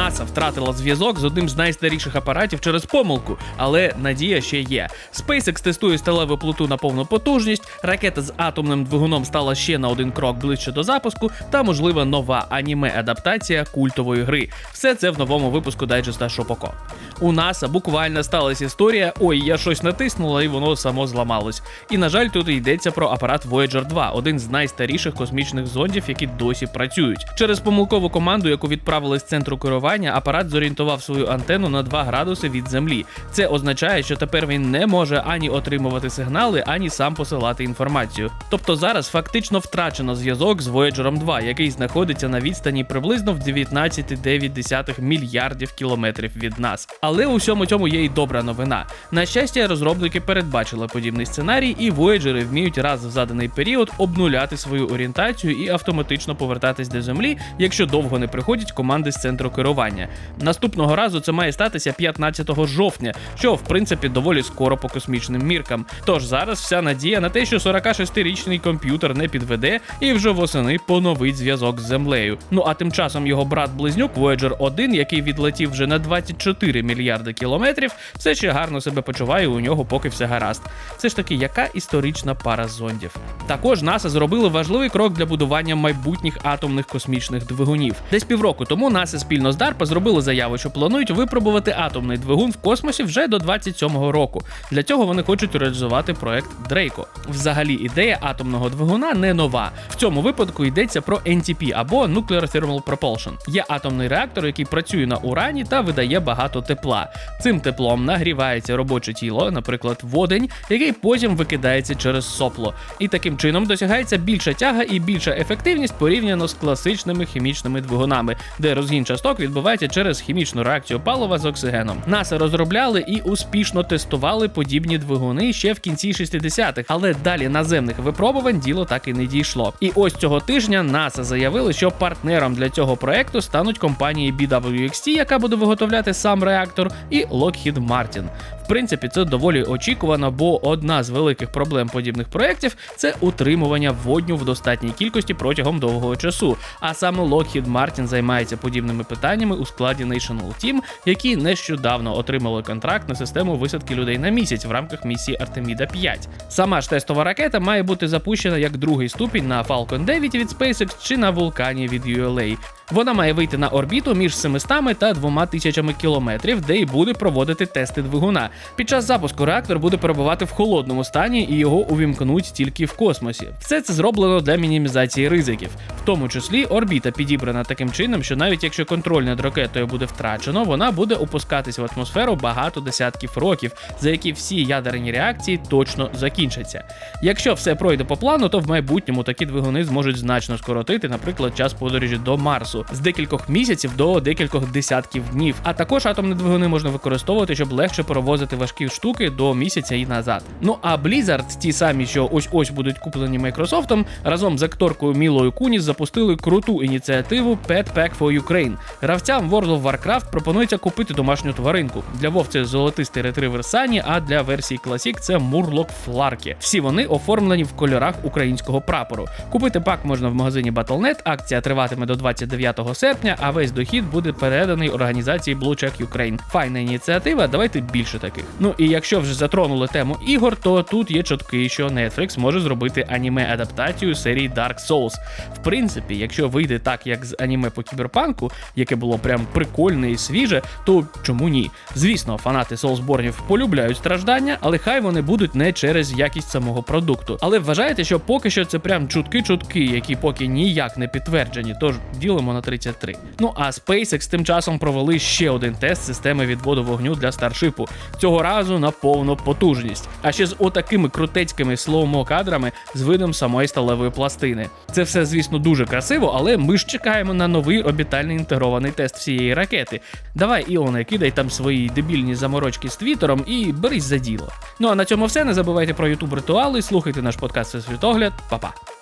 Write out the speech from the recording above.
НАСА втратила зв'язок з одним з найстаріших апаратів через помилку, але надія ще є. SpaceX тестує сталеву плиту на повну потужність, ракета з атомним двигуном стала ще на один крок ближче до запуску, та можлива нова аніме-адаптація культової гри. Все це в новому випуску дайджеста Шопоко. У НАСА буквально сталася історія: ой, я щось натиснула і воно само зламалось. І на жаль, тут йдеться про апарат Voyager 2, один з найстаріших космічних зондів, які досі працюють. Через помилкову команду, яку відправили з центру керування, апарат зорієнтував свою антенну на 2 градуси від землі. Це означає, що тепер він не може ані отримувати сигнали, ані сам посилати інформацію. Тобто зараз фактично втрачено зв'язок з Voyager 2, який знаходиться на відстані приблизно в 19,9 мільярдів кілометрів від нас. Але у всьому цьому є й добра новина. На щастя, розробники передбачили подібний сценарій, і Voyager вміють раз в заданий період обнуляти свою орієнтацію і автоматично повертатись до землі, якщо довго не приходять команди з центру керування. Наступного разу це має статися 15 жовтня, що в принципі доволі скоро по космічним міркам. Тож зараз вся надія на те, що 46-річний комп'ютер не підведе і вже восени поновить зв'язок з землею. Ну а тим часом його брат-близнюк Voyager 1, який відлетів вже на 24 мільярди кілометрів, все ще гарно себе почуває. У нього поки все гаразд. Все ж таки, яка історична пара зондів. Також НАСА зробили важливий крок для будування майбутніх атомних космічних двигунів. Десь півроку тому НАСА спільно з DARPA зробили заяву, що планують випробувати атомний двигун в космосі вже до 27-го року. Для цього вони хочуть реалізувати проект Дрейко. Взагалі, ідея атомного двигуна не нова. В цьому випадку йдеться про NTP або Nuclear Thermal Propulsion. Є атомний реактор, який працює на урані та видає багато тепла. Цим теплом нагрівається робоче тіло, наприклад, водень, який потім викидається через сопло. І таким чином досягається більша тяга і більша ефективність порівняно з класичними хімічними двигунами, де розгін часток відбувається через хімічну реакцію палива з оксигеном. НАСА розробляли і успішно тестували подібні двигуни ще в кінці 60-х, але далі наземних випробувань діло так і не дійшло. І ось цього тижня НАСА заявили, що партнером для цього проекту стануть компанії BWXT, яка буде виготовляти сам реактор, і Lockheed Martin. Принципі, це доволі очікувано, бо одна з великих проблем подібних проєктів це утримування водню в достатній кількості протягом довгого часу. А саме Lockheed Martin займається подібними питаннями у складі National Team, які нещодавно отримали контракт на систему висадки людей на місяць в рамках місії Артеміда 5. Сама ж тестова ракета має бути запущена як другий ступінь на Falcon 9 від SpaceX чи на вулкані від ULA. Вона має вийти на орбіту між 700 та 2000 кілометрів, де й буде проводити тести двигуна. Під час запуску реактор буде перебувати в холодному стані і його увімкнуть тільки в космосі. Все це зроблено для мінімізації ризиків, в тому числі орбіта підібрана таким чином, що навіть якщо контроль над ракетою буде втрачено, вона буде опускатись в атмосферу багато десятків років, за які всі ядерні реакції точно закінчаться. Якщо все пройде по плану, то в майбутньому такі двигуни зможуть значно скоротити, наприклад, час подорожі до Марсу з декількох місяців до декількох десятків днів. А також атомні двигуни можна використовувати, щоб легше перевозити важкі штуки до місяця і назад. Ну а Blizzard, ті самі, що ось ось будуть куплені Майкрософтом, разом з акторкою Мілою Куніс запустили круту ініціативу Pet Pack for Ukraine. Гравцям World of Warcraft пропонується купити домашню тваринку. Для Вов це золотистий ретривер Сані, а для версії Classic це Мурлок Фларкі. Всі вони оформлені в кольорах українського прапору. Купити пак можна в магазині Battle.net, Акція триватиме до 29 серпня, а весь дохід буде переданий організації Blue Check Ukraine. Файна ініціатива, давайте більше таких. Ну і якщо вже затронули тему ігор, то тут є чутки, що Netflix може зробити аніме адаптацію серії Dark Souls. В принципі, якщо вийде так, як з аніме по кіберпанку, яке було прям прикольне і свіже, то чому ні? Звісно, фанати Soulsborne полюбляють страждання, але хай вони будуть не через якість самого продукту. Але вважаєте, що поки що це прям чутки-чутки, які поки ніяк не підтверджені, тож ділимо на 33. Ну а SpaceX тим часом провели ще один тест системи відводу вогню для старшипу. Цього разу на повну потужність. А ще з отакими крутецькими слоумо кадрами з видом самої сталевої пластини. Це все, звісно, дуже красиво, але ми ж чекаємо на новий орбітальний інтегрований тест всієї ракети. Давай, Іоне, кидай там свої дебільні заморочки з твіттером і берись за діло. Ну а на цьому все. Не забувайте про ютуб ритуали, слухайте наш подкаст Світогляд. Па-па.